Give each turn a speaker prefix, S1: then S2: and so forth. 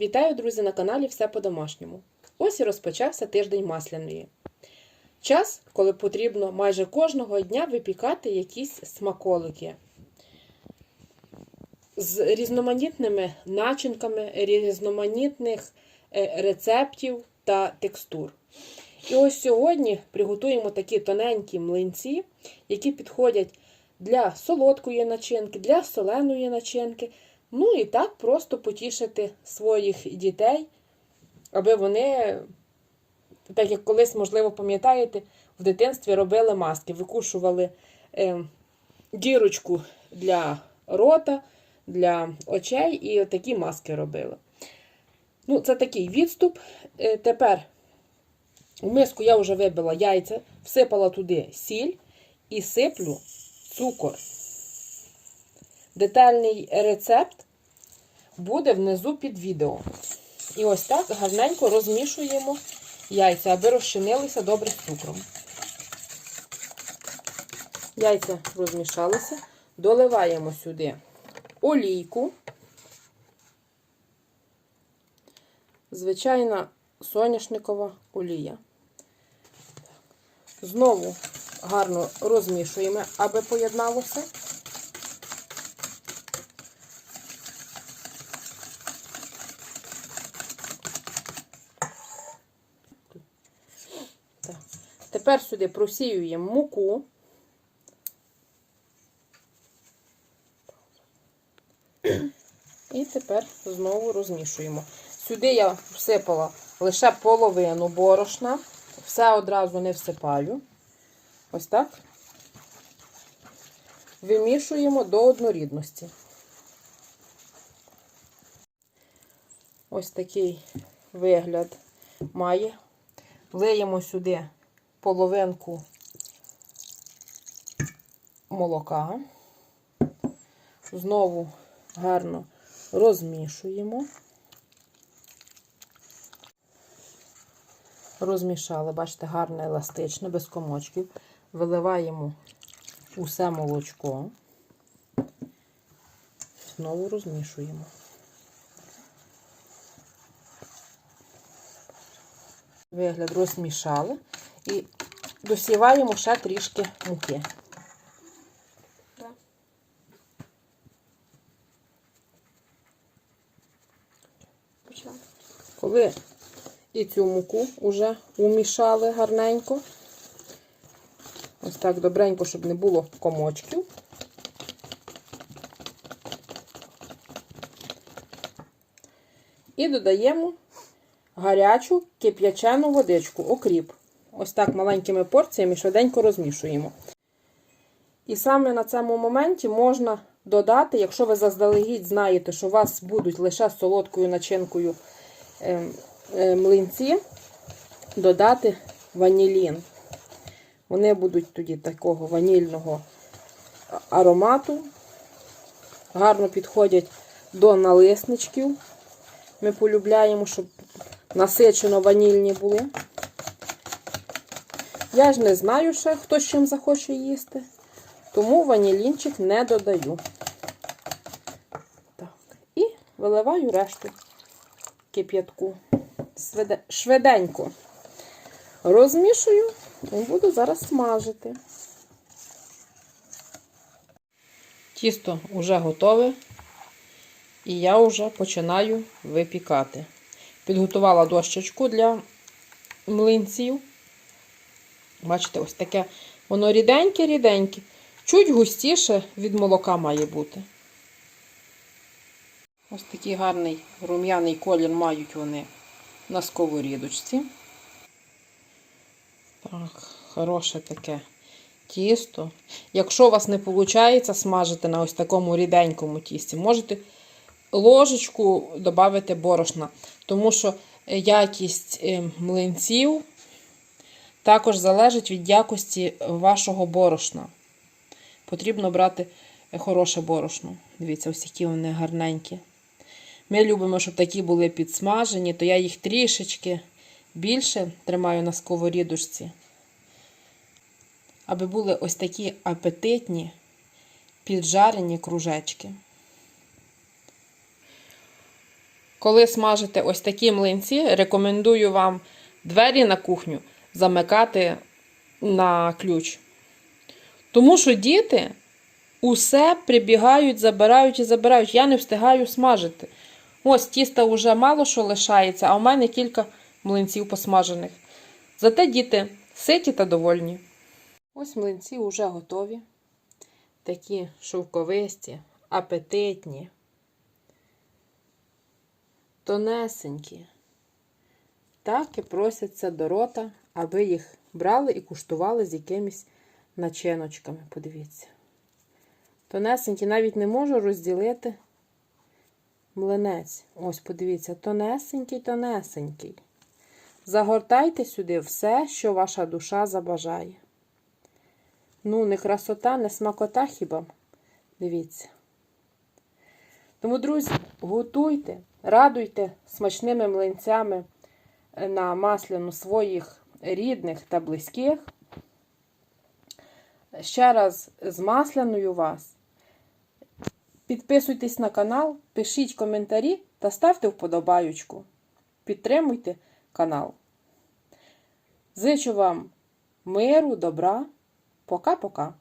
S1: Вітаю, друзі, на каналі Все по-домашньому. Ось і розпочався тиждень масляної. Час, коли потрібно майже кожного дня випікати якісь смаколики з різноманітними начинками, різноманітних е, рецептів та текстур. І ось сьогодні приготуємо такі тоненькі млинці, які підходять для солодкої начинки, для соленої начинки. Ну і так просто потішити своїх дітей, аби вони, так як колись, можливо, пам'ятаєте, в дитинстві робили маски, викушували е, дірочку для рота, для очей і такі маски робили. Ну, Це такий відступ. Е, тепер у миску я вже вибила яйця, всипала туди сіль і сиплю цукор. Детальний рецепт буде внизу під відео. І ось так гарненько розмішуємо яйця, аби розчинилися добре з цукром. Яйця розмішалися, доливаємо сюди олійку. Звичайна соняшникова олія. Знову гарно розмішуємо, аби поєдналося. Так. Тепер сюди просіюємо муку. І тепер знову розмішуємо. Сюди я всипала лише половину борошна, все одразу не всипаю. Ось так. Вимішуємо до однорідності. Ось такий вигляд має. Лиємо сюди половинку молока. Знову гарно розмішуємо. Розмішали, бачите, гарно еластично, без комочків. Виливаємо усе молочко. Знову розмішуємо. Вигляд розмішали і досіваємо ще трішки муки. Коли і цю муку вже умішали гарненько, ось так добренько, щоб не було комочків. І додаємо гарячу кип'ячену водичку, окріп. Ось так маленькими порціями швиденько розмішуємо. І саме на цьому моменті можна додати, якщо ви заздалегідь знаєте, що у вас будуть лише солодкою начинкою е, е, млинці, додати ванілін. Вони будуть тоді такого ванільного аромату. Гарно підходять до налисничків. Ми полюбляємо, щоб насичено ванільні були. Я ж не знаю ще, хто з чим захоче їсти, тому ванілінчик не додаю. Так, І виливаю решту кип'ятку. Швиденько розмішую і буду зараз смажити. Тісто вже готове, і я вже починаю випікати. Підготувала дощечку для млинців. Бачите, ось таке воно ріденьке-ріденьке. Чуть густіше від молока має бути. Ось такий гарний рум'яний колір мають вони на сковорідочці. Так, хороше таке тісто. Якщо у вас не виходить смажити на ось такому ріденькому тісті, можете ложечку додати борошна, тому що якість е, млинців також залежить від якості вашого борошна. Потрібно брати хороше борошно. Дивіться, ось які вони гарненькі. Ми любимо, щоб такі були підсмажені, то я їх трішечки більше тримаю на сковорідочці, аби були ось такі апетитні, піджарені кружечки. коли смажите ось такі млинці, рекомендую вам двері на кухню замикати на ключ. Тому що діти усе прибігають, забирають і забирають. Я не встигаю смажити. Ось тіста вже мало що лишається, а у мене кілька млинців посмажених. Зате діти ситі та довольні. Ось млинці вже готові. Такі шовковисті, апетитні, тонесенькі. Так і просяться до рота, аби їх брали і куштували з якимись начиночками. Подивіться. Тонесенькі навіть не можу розділити млинець. Ось, подивіться, тонесенький, тонесенький. Загортайте сюди все, що ваша душа забажає. Ну, не красота, не смакота хіба. Дивіться. Тому, друзі, готуйте, радуйте смачними млинцями на масляну своїх рідних та близьких. Ще раз з масляною вас. Підписуйтесь на канал, пишіть коментарі та ставте вподобаючку. Підтримуйте канал. Зичу вам миру, добра. Пока-пока.